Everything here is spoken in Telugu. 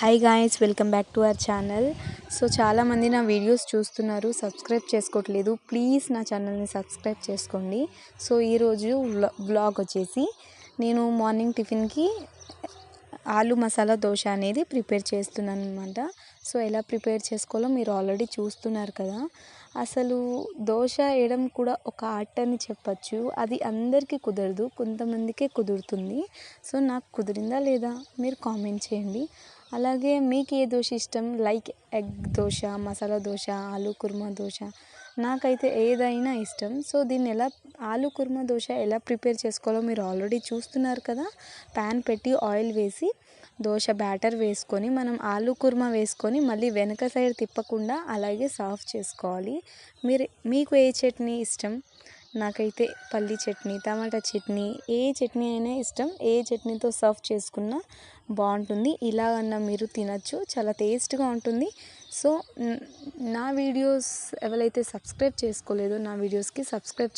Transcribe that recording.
Hi guys welcome back to our channel so చాలామంది నా వీడియోస్ చూస్తున్నారు సబ్స్క్రైబ్ చేసుకోవట్లేదు. ప్లీజ్ నా ఛానల్ని సబ్స్క్రైబ్ చేసుకోండి. సో ఈరోజు వ్లా వ్లాగ్ వచ్చేసి నేను మార్నింగ్ టిఫిన్కి ఆలు మసాలా దోశ అనేది ప్రిపేర్ చేస్తున్నాను అనమాట సో ఎలా ప్రిపేర్ చేసుకోవాలో మీరు ఆల్రెడీ చూస్తున్నారు కదా. అసలు దోశ వేయడం కూడా ఒక ఆర్ట్ అని చెప్పచ్చు. అది అందరికీ కుదరదు కొంతమందికే కుదురుతుంది. సో నాకు కుదిరిందా లేదా మీరు కామెంట్ చేయండి. అలాగే మీకు ఏ దోశ ఇష్టం? లైక్ ఎగ్ దోశ మసాలా దోశ ఆలు కుర్మా దోశ నాకైతే ఏదైనా ఇష్టం. సో దీన్ని ఎలా ఆలు కుర్మా దోశ ఎలా ప్రిపేర్ చేసుకోవాలో మీరు ఆల్రెడీ చూస్తున్నారు కదా. ప్యాన్ పెట్టి ఆయిల్ వేసి దోశ బ్యాటర్ వేసుకొని మనం ఆలు కుర్మా వేసుకొని మళ్ళీ వెనక సైడ్ తిప్పకుండా అలాగే సాఫ్ చేసుకోవాలి. మీరు మీకు ఏ చట్నీ ఇష్టం? నాకైతే పల్లి చట్నీ టమాటా చట్నీ ఏ చట్నీ అయినా ఇష్టం. ఏ చట్నీతో సర్వ్ చేసుకున్నా బాగుంటుంది. ఇలాగన్నా మీరు తినచ్చు. చాలా టేస్ట్గా ఉంటుంది. సో నా వీడియోస్ ఎవరైతే సబ్స్క్రైబ్ చేసుకోలేదో నా వీడియోస్కి సబ్స్క్రైబ్